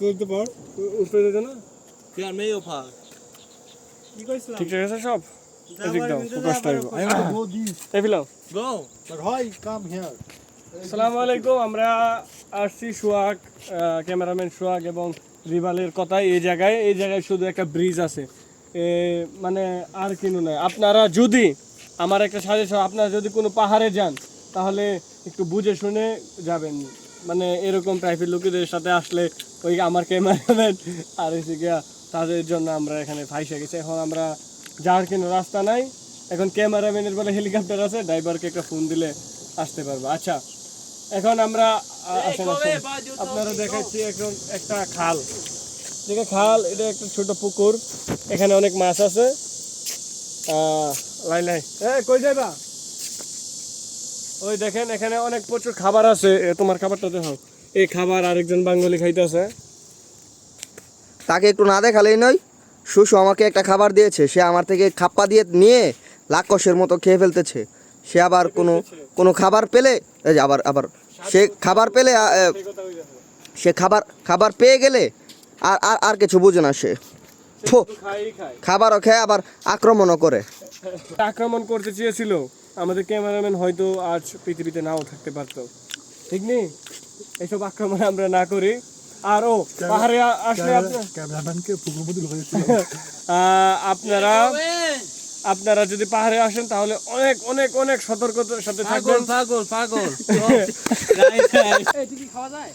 করতে পার। উপরে যেতে না? কি কইছিলাম? আছে সব। এদিক দাও focus go the go but hi come here আসসালামু আলাইকুম আমরা ক্যামেরাম্যান সোহাগ এবং রিভালের কথায়। এই জায়গায় এই জায়গায় শুধু একটা ব্রিজ আছে। মানে আর কিনু নাই। আপনারা যদি আমার একটা সাজেশন আপনারা যদি কোনো পাহাড়ে যান তাহলে একটু বুঝে শুনে যাবেন। মানে এরকম প্রাইভেট লোকেদের সাথে আসলে ওই আমার ক্যামেরাম্যান আর এসে গিয়া তাদের জন্য আমরা এখানে ফাইসে গেছি। এখন আমরা যাওয়ার কোনো রাস্তা নাই। এখন ক্যামেরাম্যানের বলে হেলিকপ্টার আছে ড্রাইভারকে একটা ফোন দিলে আসতে পারব। আচ্ছা এখন আমরা আসেন আসেন। আপনারা দেখাচ্ছি এখন একটা খাল। দেখে খাল এটা একটা ছোট পুকুর। এখানে অনেক মাছ আছে। আহ, লাই লাই। হ্যাঁ কই যাইবা? ওই দেখেন এখানে অনেক প্রচুর খাবার আছে। তোমার খাবারটা দেখো এই খাবার আরেকজন বাঙালি খাইতেছে। তাকে একটু না দেখালেই নয় শুশু আমাকে একটা খাবার দিয়েছে। সে আমার থেকে খাপ্পা দিয়ে নিয়ে লাকসের মতো খেয়ে ফেলতেছে। সে আবার কোনো কোনো খাবার পেলে আবার আবার সে খাবার পেলে সে খাবার খাবার পেয়ে গেলে আর আর আর কিছু বুঝে না সে। খাবারও খেয়ে আবার আক্রমণও করে। আক্রমণ করতে চেয়েছিল। আমাদের ক্যামেরাম্যান হয়তো আজ পৃথিবীতে নাও থাকতে পারতো। ঠিক নেই? এসব আক্রমণ আমরা না করি। আর ও পাহাড়ে আসলে আপনার- আপনারা আপনারা যদি পাহাড়ে আসেন তাহলে অনেক অনেক অনেক সতর্কতার সাথে থাকবেন। পাগল পাগল। পাগল খাওয়া যায়?